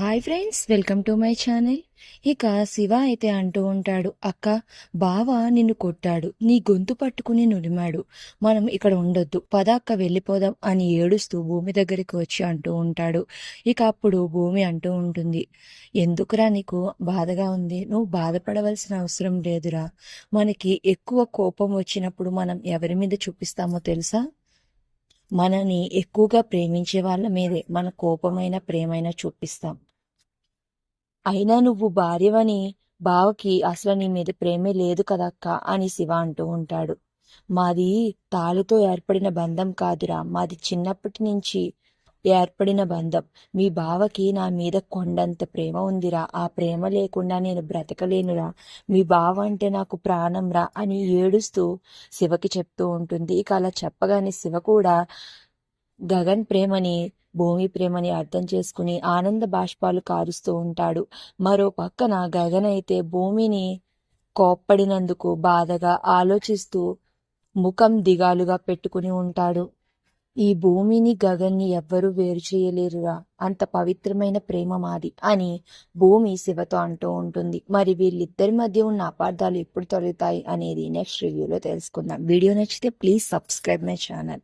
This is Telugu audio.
Hi friends welcome to my channel. ఇక శివ అయితే అంటూ ఉంటాడు అక్క బావ నిన్ను కొట్టాడు నీ గొంతు పట్టుకుని నులిమాడు మనం ఇక్కడ ఉండొద్దు పద అక్క వెళ్ళిపోదాం అని ఏడుస్తూ భూమి దగ్గరికి వచ్చి అంటూ ఉంటాడు. ఇక అప్పుడు భూమి అంటూ ఉంటుంది ఎందుకురా నీకు బాధగా ఉంది? నువ్వు బాధపడవలసిన అవసరం లేదురా. మనకి ఎక్కువ కోపం వచ్చినప్పుడు మనం ఎవరి మీద చూపిస్తామో తెలుసా? మనని ఎక్కువగా ప్రేమించే వాళ్ళ మీదే మన కోపమైన ప్రేమైన చూపిస్తాం. అయినా నువ్వు భార్యవని బావకి అసలు నీ మీద ప్రేమే లేదు కదక్క అని శివ అంటూ ఉంటాడు. మాది తాళితో ఏర్పడిన బంధం కాదురా. మాది చిన్నప్పటి నుంచి ఏర్పడిన బంధం. మీ బావకి నా మీద కొండంత ప్రేమ ఉందిరా. ఆ ప్రేమ లేకుండా నేను బ్రతకలేనురా. మీ బావ అంటే నాకు ప్రాణంరా అని ఏడుస్తూ శివకి చెప్తూ ఉంటుంది. ఇక అలా చెప్పగానే శివ కూడా గగన్ ప్రేమని భూమి ప్రేమని అర్థం చేసుకుని ఆనంద బాష్పాలు కారుస్తూ ఉంటాడు. మరో పక్కన గగన్ అయితే భూమిని కోప్పడినందుకు బాధగా ఆలోచిస్తూ ముఖం దిగాలుగా పెట్టుకుని ఉంటాడు. ఈ భూమిని గగన్ని ఎవ్వరూ వేరు చేయలేరురా. అంత పవిత్రమైన ప్రేమ మాది అని భూమి శివతో అంటూ ఉంటుంది. మరి వీళ్ళిద్దరి మధ్య ఉన్న అపార్థాలు ఎప్పుడు తొలుగుతాయి అనేది నెక్స్ట్ రివ్యూలో తెలుసుకుందాం. వీడియో నచ్చితే ప్లీజ్ సబ్స్క్రైబ్ మై ఛానల్.